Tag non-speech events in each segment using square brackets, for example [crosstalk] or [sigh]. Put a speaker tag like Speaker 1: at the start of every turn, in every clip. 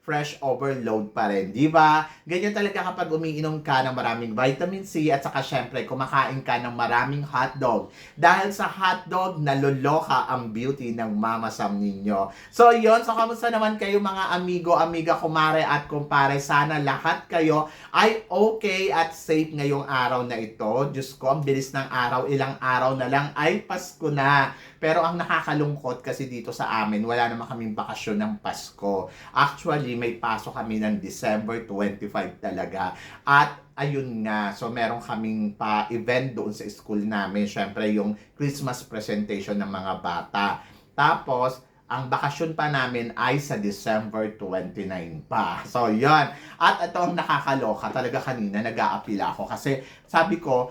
Speaker 1: fresh overload pa rin, di ba? Ganyan talaga kapag umiinom ka ng maraming vitamin C at saka syempre kumakain ka ng maraming hotdog. Dahil sa hotdog, naloloka ang beauty ng mama Sam ninyo. So yon so kamusta naman kayo mga amigo, amiga, kumare at kumpare? Sana lahat kayo ay okay at safe ngayong araw na ito. Diyos ko, ang bilis ng araw, ilang araw na lang ay Pasko na. Pero ang nakakalungkot kasi dito sa amin, wala naman kaming bakasyon ng Pasko. Actually, may pasok kami ng December 25 talaga. At ayun nga, so meron kaming pa-event doon sa school namin. Siyempre, yung Christmas presentation ng mga bata. Tapos, ang bakasyon pa namin ay sa December 29 pa. So, yon At ito ang nakakaloka. Talaga kanina nag-aapila ako. Kasi sabi ko,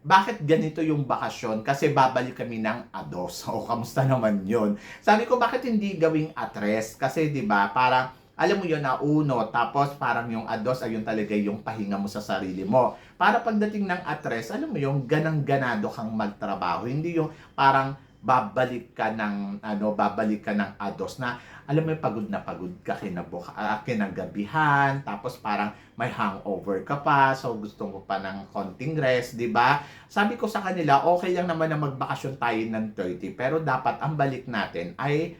Speaker 1: bakit ganito yung bakasyon? Kasi babalik kami ng ados. [laughs] O, kamusta naman yun? Sabi ko, bakit hindi gawing atres? Kasi, di ba, parang, alam mo yun na uno, tapos parang yung ados ayun talaga yung pahinga mo sa sarili mo. Para pagdating ng atres, alam mo yung ganang-ganado kang magtrabaho. Hindi yung parang babalik ka ng ano babalik ka ng ados na alam mo yung pagod na pagod ka kinabuka uh, kinagabihan tapos parang may hangover ka pa so gusto mo pa ng konting rest di ba sabi ko sa kanila okay lang naman na magbakasyon tayo ng 30 pero dapat ang balik natin ay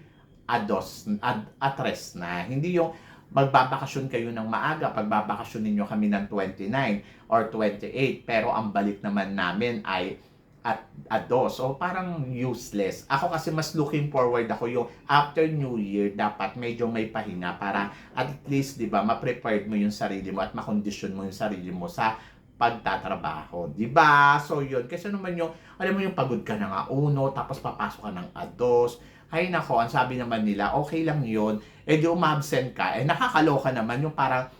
Speaker 1: ados ad, atres na hindi yung magbabakasyon kayo ng maaga pagbabakasyon ninyo kami ng 29 or 28 pero ang balik naman namin ay at ados. So, parang useless. Ako kasi mas looking forward ako yung after New Year, dapat medyo may pahinga para at least, di ba, ma-prepared mo yung sarili mo at makondisyon mo yung sarili mo sa pagtatrabaho. Di ba? So, yun. Kasi naman yung, alam mo yung pagod ka na nga uno, tapos papasok ka ng ados. Ay nako, ang sabi naman nila, okay lang yun. Eh di umabsent ka. Eh nakakaloka naman yung parang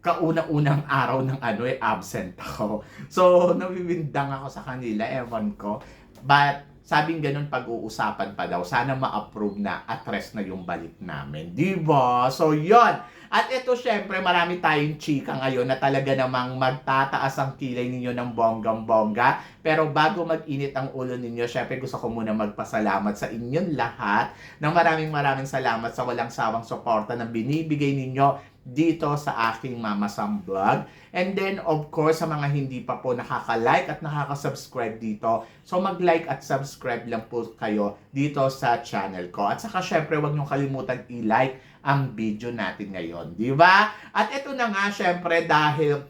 Speaker 1: kauna-unang [laughs] araw ng ano eh, absent ako. So, nabibindang ako sa kanila, ewan ko. But, sabing ganun pag-uusapan pa daw, sana ma-approve na at rest na yung balik namin. Di ba? So, yon At ito, syempre, marami tayong chika ngayon na talaga namang magtataas ang kilay ninyo ng bonggang-bongga. Pero bago mag-init ang ulo ninyo, syempre gusto ko muna magpasalamat sa inyong lahat ng maraming maraming salamat sa walang sawang suporta na binibigay ninyo dito sa aking Mama Sam Vlog. And then, of course, sa mga hindi pa po nakaka-like at nakaka-subscribe dito, so mag-like at subscribe lang po kayo dito sa channel ko. At saka, syempre, huwag niyong kalimutan i-like ang video natin ngayon. Di ba? At ito na nga, syempre, dahil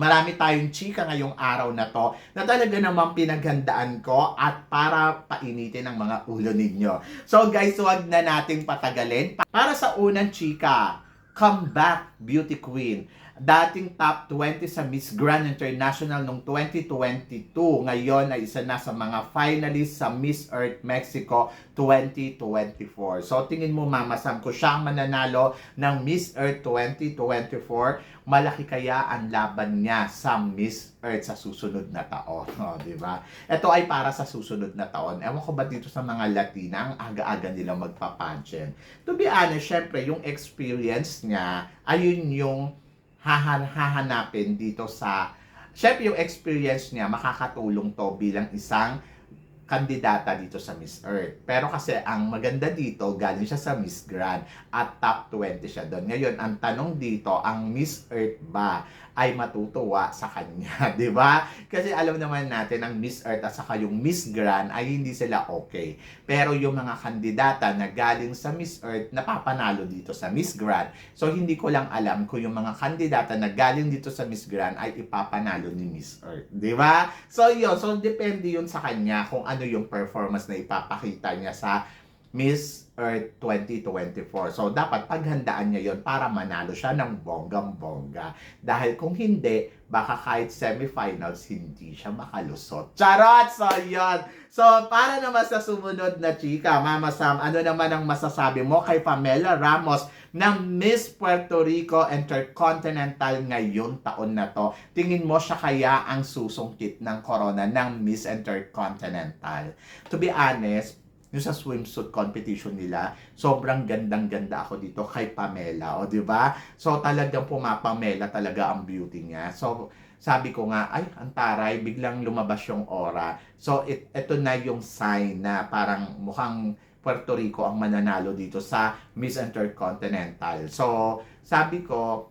Speaker 1: marami tayong chika ngayong araw na to na talaga namang pinaghandaan ko at para painitin ang mga ulo ninyo. So guys, huwag na nating patagalin. Para sa unang chika, comeback beauty queen. Dating top 20 sa Miss Grand International noong 2022. Ngayon ay isa na sa mga finalists sa Miss Earth Mexico 2024. So tingin mo Mama Sam, ko siyang mananalo ng Miss Earth 2024, malaki kaya ang laban niya sa Miss Earth sa susunod na taon. [laughs] Oh, di ba? Ito ay para sa susunod na taon. Ewan ko ba dito sa mga Latina, ang aga-aga nila magpapansin. To be honest, syempre, yung experience niya, ayun yung hahanapin dito sa syempre yung experience niya makakatulong to bilang isang kandidata dito sa Miss Earth. Pero kasi ang maganda dito, galing siya sa Miss Grand at top 20 siya doon. Ngayon, ang tanong dito, ang Miss Earth ba ay matutuwa sa kanya, [laughs] 'di ba? Kasi alam naman natin ang Miss Earth at saka yung Miss Grand ay hindi sila okay. Pero yung mga kandidata na galing sa Miss Earth napapanalo dito sa Miss Grand. So hindi ko lang alam kung yung mga kandidata na galing dito sa Miss Grand ay ipapanalo ni Miss Earth, 'di ba? So yun, so depende yun sa kanya kung ano yung performance na ipapakita niya sa Miss Earth 2024. So, dapat paghandaan niya yon para manalo siya ng bonggang-bongga. Dahil kung hindi, baka kahit semifinals, hindi siya makalusot. Charot! So, yun. So, para naman sa sumunod na chika, Mama Sam, ano naman ang masasabi mo kay Pamela Ramos ng Miss Puerto Rico Intercontinental ngayon taon na to? Tingin mo siya kaya ang susungkit ng corona ng Miss Intercontinental? To be honest, yung sa swimsuit competition nila, sobrang gandang-ganda ako dito kay Pamela, o di ba? So talagang pumapamela talaga ang beauty niya. So sabi ko nga, ay, ang taray, biglang lumabas yung aura. So it, ito na yung sign na parang mukhang Puerto Rico ang mananalo dito sa Miss Intercontinental. So sabi ko,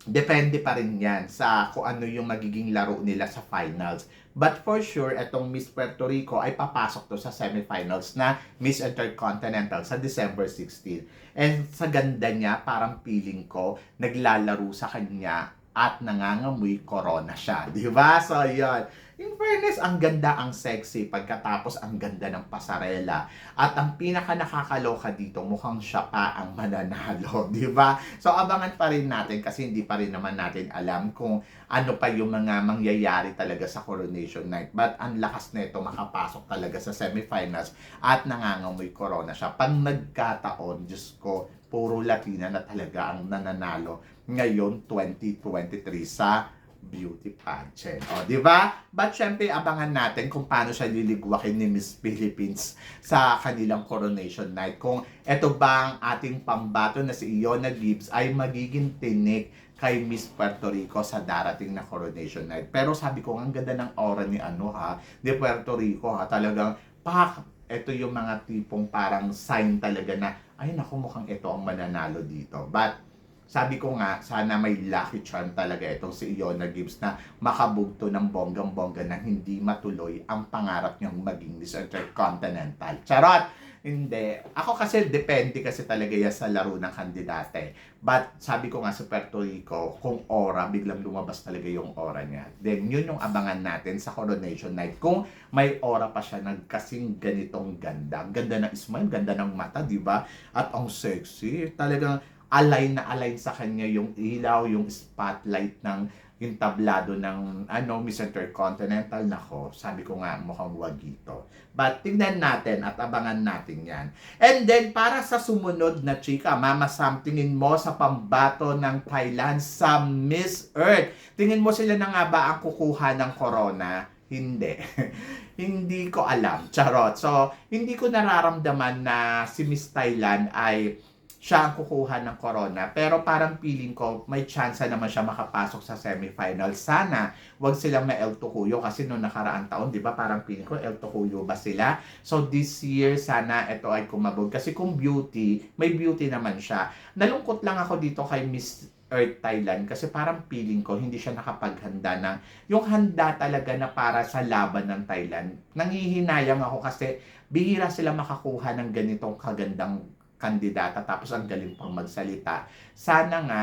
Speaker 1: depende pa rin yan sa kung ano yung magiging laro nila sa finals. But for sure, itong Miss Puerto Rico ay papasok to sa semifinals na Miss Intercontinental sa December 16. And sa ganda niya, parang feeling ko, naglalaro sa kanya at nangangamoy corona siya. Di ba? So, yun. In fairness, ang ganda, ang sexy. Pagkatapos, ang ganda ng pasarela. At ang pinaka nakakaloka dito, mukhang siya pa ang mananalo. [laughs] Di ba? So, abangan pa rin natin kasi hindi pa rin naman natin alam kung ano pa yung mga mangyayari talaga sa Coronation Night. But ang lakas nito makapasok talaga sa semifinals at nangangamoy corona siya. Pag nagkataon, Diyos ko, puro Latina na talaga ang nananalo ngayon 2023 sa beauty pageant. O, di ba? But syempre, abangan natin kung paano siya liligwakin ni Miss Philippines sa kanilang coronation night. Kung eto ba ang ating pambato na si Iona Gibbs ay magiging tinik kay Miss Puerto Rico sa darating na coronation night. Pero sabi ko, ang ganda ng aura ni ano ha, ni Puerto Rico ha, talagang pak, ito yung mga tipong parang sign talaga na, ay naku, mukhang ito ang mananalo dito. But, sabi ko nga, sana may lucky charm talaga itong si Iona Gibbs na makabugto ng bonggang-bongga na hindi matuloy ang pangarap niyang maging Miss Intercontinental. Charot! Hindi. Ako kasi depende kasi talaga yan sa laro ng kandidate. But sabi ko nga sa Puerto Rico, kung aura, biglang lumabas talaga yung aura niya. Then yun yung abangan natin sa coronation night. Kung may aura pa siya ng kasing ganitong ganda. Ganda ng smile, ganda ng mata, di ba? At ang sexy. Talagang align na align sa kanya yung ilaw, yung spotlight ng yung tablado ng ano, Miss Intercontinental. Nako, sabi ko nga, mukhang wagito. But tingnan natin at abangan natin yan. And then, para sa sumunod na chika, Mama Sam, tingin mo sa pambato ng Thailand sa Miss Earth. Tingin mo sila na nga ba ang kukuha ng corona? Hindi. [laughs] hindi ko alam. Charot. So, hindi ko nararamdaman na si Miss Thailand ay siya ang kukuha ng corona. Pero parang feeling ko, may chance naman siya makapasok sa semifinal. Sana, wag silang may El Tucuyo kasi noong nakaraang taon, di ba, parang feeling ko, El Tucuyo ba sila? So this year, sana ito ay kumabog. Kasi kung beauty, may beauty naman siya. Nalungkot lang ako dito kay Miss Earth Thailand kasi parang feeling ko hindi siya nakapaghanda ng yung handa talaga na para sa laban ng Thailand. Nangihinayang ako kasi bihira sila makakuha ng ganitong kagandang kandidata tapos ang galing pang magsalita. Sana nga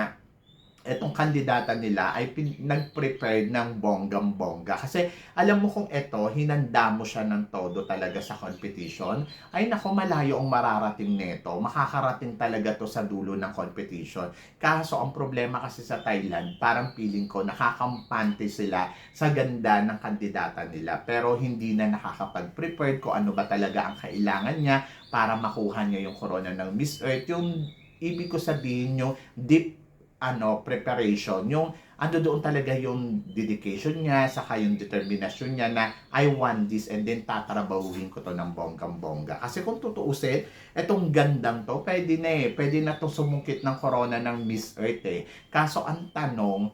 Speaker 1: etong kandidata nila ay pin- nag-prepare ng bonggang-bongga. Kasi alam mo kung ito, hinanda mo siya ng todo talaga sa competition, ay nako malayo ang mararating nito. Makakarating talaga to sa dulo ng competition. Kaso ang problema kasi sa Thailand, parang feeling ko nakakampante sila sa ganda ng kandidata nila. Pero hindi na nakakapag-prepare ko ano ba talaga ang kailangan niya para makuha niya yung corona ng Miss Earth. Yung ibig ko sabihin yung deep ano preparation. Yung ano doon talaga yung dedication niya saka yung determinasyon niya na I want this and then tatrabahuhin ko to ng bonggang bongga kasi kung tutuusin etong gandang to pwede na eh. Pwede na to sumungkit ng corona ng Miss Earth eh. Kaso ang tanong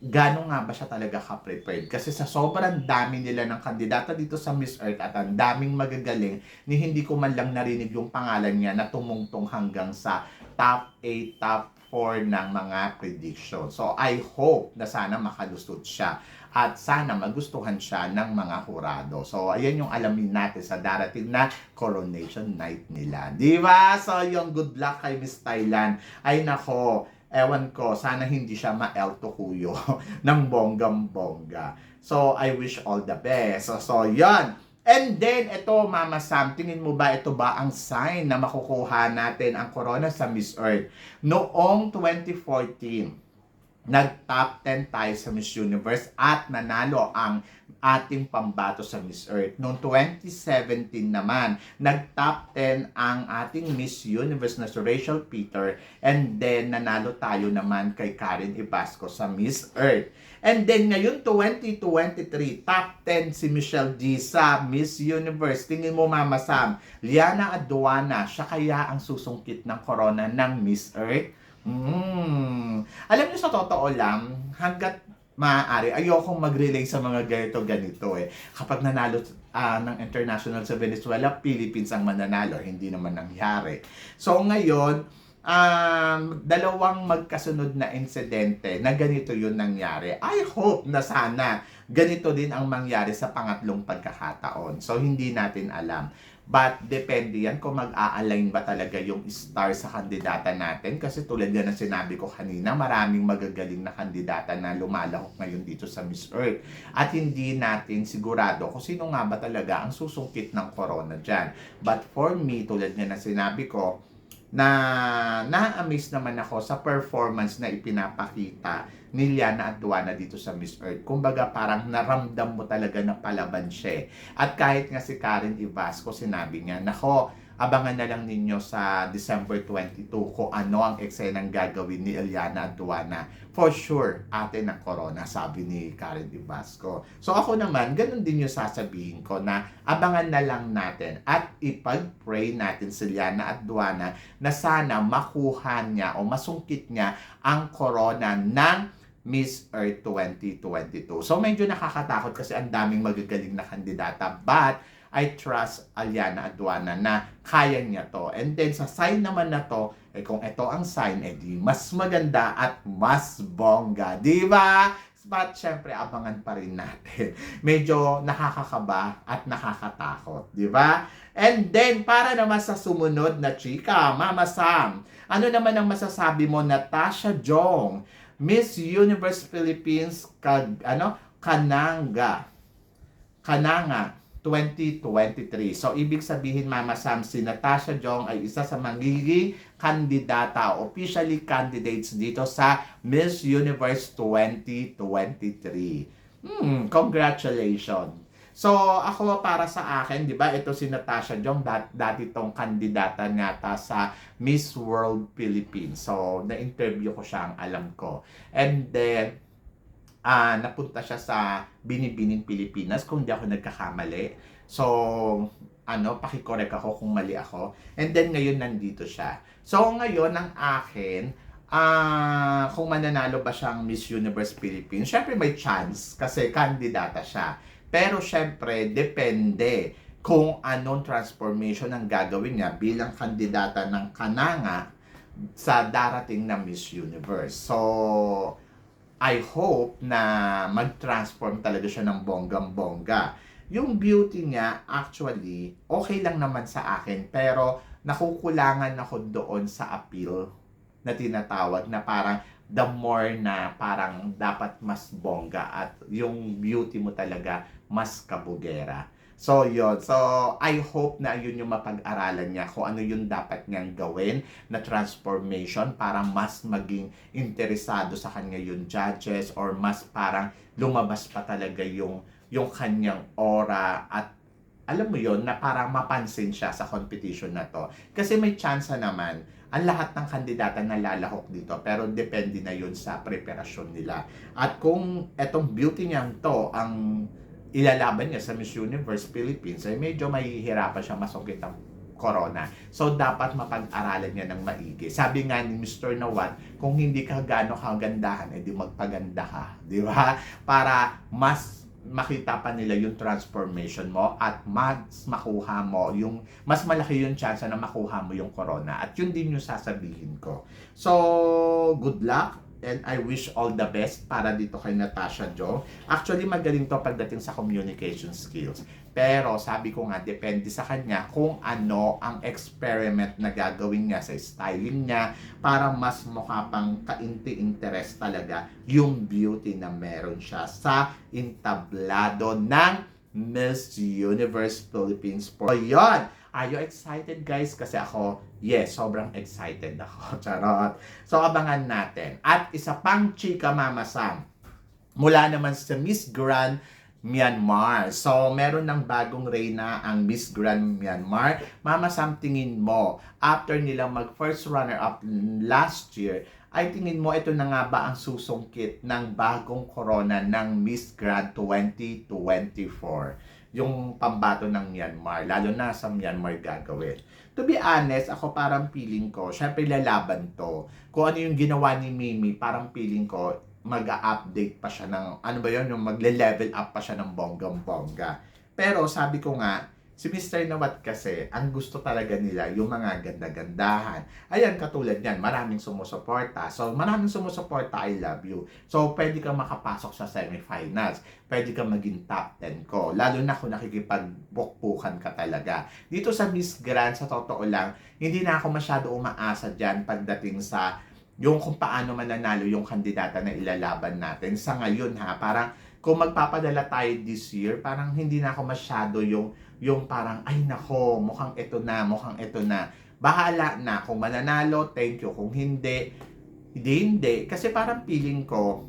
Speaker 1: gano'n nga ba siya talaga ka-prepared? Kasi sa sobrang dami nila ng kandidata dito sa Miss Earth at ang daming magagaling, ni hindi ko man lang narinig yung pangalan niya na tumungtong hanggang sa top 8, top 4 ng mga prediction. So, I hope na sana makalusot siya at sana magustuhan siya ng mga hurado. So, ayan yung alamin natin sa darating na coronation night nila. Di ba? So, yung good luck kay Miss Thailand. Ay nako, ewan ko, sana hindi siya ma-El Tocuyo [laughs] ng bonggam-bongga. So, I wish all the best. So, so yan. And then, ito, Mama Sam, tingin mo ba ito ba ang sign na makukuha natin ang corona sa Miss Earth? Noong 2014, nag-top 10 tayo sa Miss Universe at nanalo ang ating pambato sa Miss Earth. Noong 2017 naman, nag-top 10 ang ating Miss Universe na si Rachel Peter and then nanalo tayo naman kay Karen Ibasco sa Miss Earth. And then ngayon 2023, top 10 si Michelle D sa Miss Universe. Tingin mo Mama Sam, Liana Aduana, siya kaya ang susungkit ng corona ng Miss Earth? Mm. Alam niyo sa totoo lang, hanggat maaari, ayokong mag-relay sa mga ganito-ganito eh. Kapag nanalo ah, ng international sa Venezuela, Philippines ang mananalo, hindi naman nangyari. So ngayon, um, dalawang magkasunod na insidente na ganito yun nangyari. I hope na sana ganito din ang mangyari sa pangatlong pagkakataon. So hindi natin alam. But depende yan kung mag-a-align ba talaga yung star sa kandidata natin. Kasi tulad yan na sinabi ko kanina, maraming magagaling na kandidata na lumalahok ngayon dito sa Miss Earth. At hindi natin sigurado kung sino nga ba talaga ang susungkit ng corona dyan. But for me, tulad nga na sinabi ko, na na-amaze naman ako sa performance na ipinapakita ni Liana at Duana dito sa Miss Earth. Kumbaga parang naramdam mo talaga na palaban siya. eh. At kahit nga si Karen Ivasco, sinabi niya, nako, abangan na lang ninyo sa December 22 kung ano ang eksenang gagawin ni Eliana Duana. For sure, ate ng corona, sabi ni Karen Ivasco. So ako naman, ganun din yung sasabihin ko na abangan na lang natin at ipag-pray natin si Eliana at Duana na sana makuha niya o masungkit niya ang corona ng Miss Earth 2022. So medyo nakakatakot kasi ang daming magagaling na kandidata. But I trust Aliana Aduana na kaya niya to. And then sa sign naman na to, eh kung ito ang sign, eh di mas maganda at mas bongga. Di ba? But syempre, abangan pa rin natin. [laughs] Medyo nakakakaba at nakakatakot. Di ba? And then, para naman sa sumunod na chika, Mama Sam, ano naman ang masasabi mo, Natasha Jong, Miss Universe Philippines, kag, ano, Kananga. Kananga 2023. So, ibig sabihin, Mama Sam, si Natasha Jong ay isa sa magiging kandidata, officially candidates dito sa Miss Universe 2023. Hmm, congratulations. So, ako para sa akin, di ba, ito si Natasha Jong, dat, dati tong kandidata nga sa Miss World Philippines. So, na-interview ko siya, ang alam ko. And then, ah napunta siya sa Binibining Pilipinas kung di ako nagkakamali. So, ano, pakikorek ako kung mali ako. And then ngayon nandito siya. So ngayon ang akin, ah kung mananalo ba siyang Miss Universe Philippines, syempre may chance kasi kandidata siya. Pero syempre, depende kung anong transformation ang gagawin niya bilang kandidata ng kananga sa darating na Miss Universe. So, I hope na mag-transform talaga siya ng bonggang-bongga. Yung beauty niya, actually, okay lang naman sa akin, pero nakukulangan ako doon sa appeal na tinatawag na parang the more na parang dapat mas bongga at yung beauty mo talaga mas kabugera. So, yun. So, I hope na yun yung mapag-aralan niya kung ano yung dapat niyang gawin na transformation para mas maging interesado sa kanya yung judges or mas parang lumabas pa talaga yung, yung kanyang aura at alam mo yon na parang mapansin siya sa competition na to. Kasi may chance naman ang lahat ng kandidata na lalahok dito pero depende na yun sa preparasyon nila. At kung etong beauty niyang to ang ilalaban niya sa Miss Universe Philippines ay medyo mahihirapan siya masungkit ang corona. So, dapat mapag-aralan niya ng maigi. Sabi nga ni Mr. Nawat, kung hindi ka gano'ng kagandahan, edi magpaganda ka. Di ba? Para mas makita pa nila yung transformation mo at mas makuha mo yung mas malaki yung chance na makuha mo yung corona at yun din yung sasabihin ko so good luck and I wish all the best para dito kay Natasha Jo. Actually, magaling to pagdating sa communication skills. Pero sabi ko nga, depende sa kanya kung ano ang experiment na gagawin niya sa styling niya para mas mukha pang kainti-interest talaga yung beauty na meron siya sa entablado ng Miss Universe Philippines. So, yun. Are you excited guys? Kasi ako, yes, sobrang excited ako. [laughs] Charot. So, abangan natin. At isa pang chika Mama Sam. Mula naman sa Miss Grand Myanmar. So, meron ng bagong reyna ang Miss Grand Myanmar. Mama Sam, tingin mo, after nilang mag first runner-up last year, ay tingin mo ito na nga ba ang susungkit ng bagong corona ng Miss Grand 2024? Yung pambato ng Myanmar, lalo na sa Myanmar gagawin. To be honest, ako parang feeling ko, syempre lalaban to. Kung ano yung ginawa ni Mimi, parang feeling ko, mag-update pa siya ng, ano ba yun, yung magle-level up pa siya ng bonggang-bongga. Pero sabi ko nga, si Mr. Nawat kasi, ang gusto talaga nila yung mga ganda-gandahan. Ayan, katulad yan, maraming sumusuporta. So, maraming sumusuporta, I love you. So, pwede kang makapasok sa semifinals. Pwede kang maging top 10 ko. Lalo na kung nakikipagbukbukan ka talaga. Dito sa Miss Grand, sa totoo lang, hindi na ako masyado umaasa dyan pagdating sa yung kung paano mananalo yung kandidata na ilalaban natin. Sa ngayon ha, parang kung magpapadala tayo this year, parang hindi na ako masyado yung yung parang, ay nako, mukhang ito na, mukhang ito na. Bahala na. Kung mananalo, thank you. Kung hindi, hindi, hindi. Kasi parang feeling ko,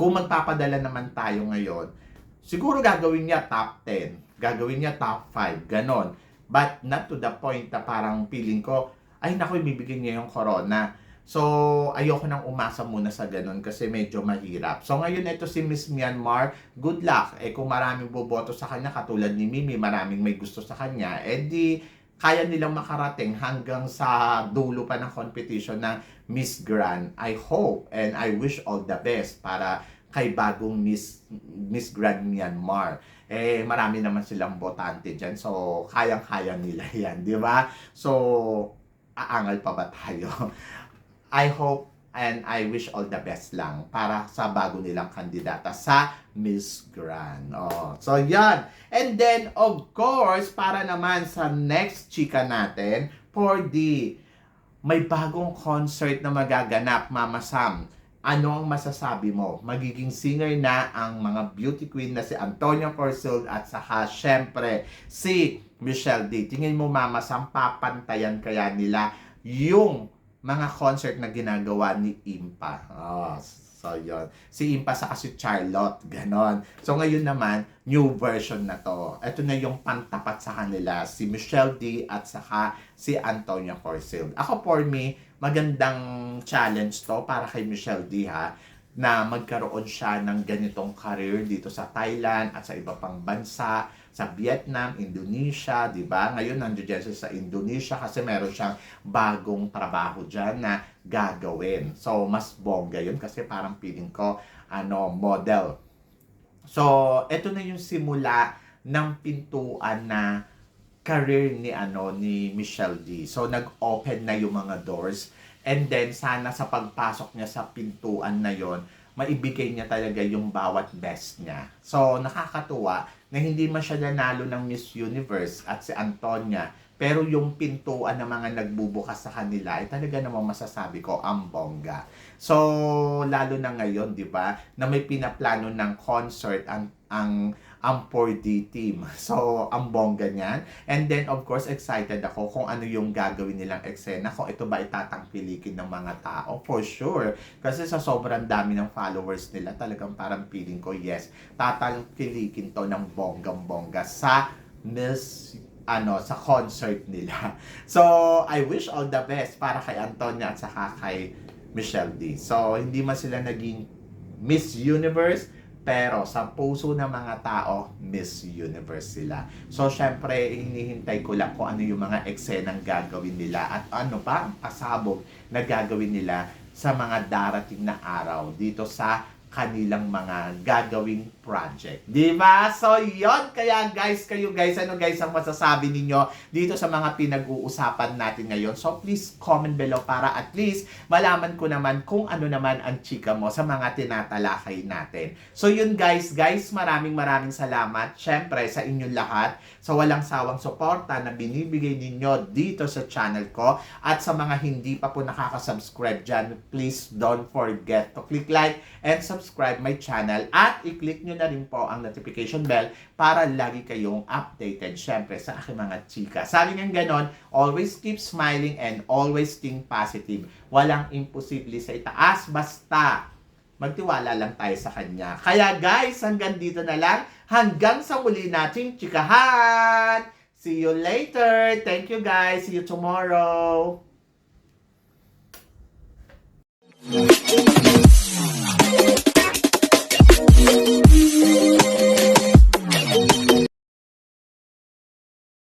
Speaker 1: kung magpapadala naman tayo ngayon, siguro gagawin niya top 10. Gagawin niya top 5. Ganon. But not to the point na parang feeling ko, ay nako, ibibigay niya yung corona. So, ayoko nang umasa muna sa ganun kasi medyo mahirap. So, ngayon ito si Miss Myanmar, good luck. Eh, kung maraming boboto sa kanya, katulad ni Mimi, maraming may gusto sa kanya, eh di, kaya nilang makarating hanggang sa dulo pa ng competition ng Miss Grand. I hope and I wish all the best para kay bagong Miss Miss Grand Myanmar. Eh, marami naman silang botante dyan. So, kayang-kaya nila [laughs] yan, di ba? So, aangal pa ba tayo? I hope and I wish all the best lang para sa bago nilang kandidata sa Miss Grand. Oh, so yan. And then of course, para naman sa next chika natin for the may bagong concert na magaganap, Mama Sam. Ano ang masasabi mo? Magiging singer na ang mga beauty queen na si Antonia Corsul at saka syempre si Michelle D. Tingin mo Mama Sam, papantayan kaya nila yung mga concert na ginagawa ni Impa. Oh, so yun. Si Impa sa si Charlotte, ganon. So ngayon naman, new version na to. Ito na yung pantapat sa kanila, si Michelle D at saka si Antonia Corsil. Ako for me, magandang challenge to para kay Michelle D ha na magkaroon siya ng ganitong career dito sa Thailand at sa iba pang bansa, sa Vietnam, Indonesia, di ba? Ngayon nandiyan siya sa Indonesia kasi meron siyang bagong trabaho dyan na gagawin. So, mas bongga yun kasi parang feeling ko, ano, model. So, eto na yung simula ng pintuan na career ni ano ni Michelle D. So nag-open na yung mga doors and then sana sa pagpasok niya sa pintuan na yon maibigay niya talaga yung bawat best niya. So nakakatuwa na hindi man siya nanalo ng Miss Universe at si Antonia pero yung pintuan ng mga nagbubukas sa kanila ay talaga namang masasabi ko ang bongga. So lalo na ngayon, 'di ba, na may pinaplano ng concert ang ang ang 4D team. [laughs] So, ang bongga niyan. And then, of course, excited ako kung ano yung gagawin nilang eksena. Kung ito ba itatangkilikin ng mga tao. For sure. Kasi sa sobrang dami ng followers nila, talagang parang feeling ko, yes, tatangkilikin to ng bonggang-bongga sa Miss ano sa concert nila. [laughs] So, I wish all the best para kay Antonia at saka kay Michelle D. So, hindi man sila naging Miss Universe, pero sa puso ng mga tao, Miss Universe sila. So, syempre, hinihintay ko lang kung ano yung mga eksenang gagawin nila at ano pa ang pasabog na gagawin nila sa mga darating na araw dito sa kanilang mga gagawing project. Di ba? So, yon Kaya guys, kayo guys, ano guys ang masasabi ninyo dito sa mga pinag-uusapan natin ngayon? So, please comment below para at least malaman ko naman kung ano naman ang chika mo sa mga tinatalakay natin. So, yun guys, guys, maraming maraming salamat. Syempre, sa inyong lahat, sa walang sawang suporta na binibigay ninyo dito sa channel ko. At sa mga hindi pa po nakaka-subscribe dyan, please don't forget to click like and subscribe my channel at i-click na rin po ang notification bell para lagi kayong updated syempre sa aking mga chika. Sabi nga ganon, always keep smiling and always think positive. Walang imposible sa itaas, basta magtiwala lang tayo sa kanya. Kaya guys, hanggang dito na lang. Hanggang sa muli nating chikahan! See you later! Thank you guys! See you tomorrow!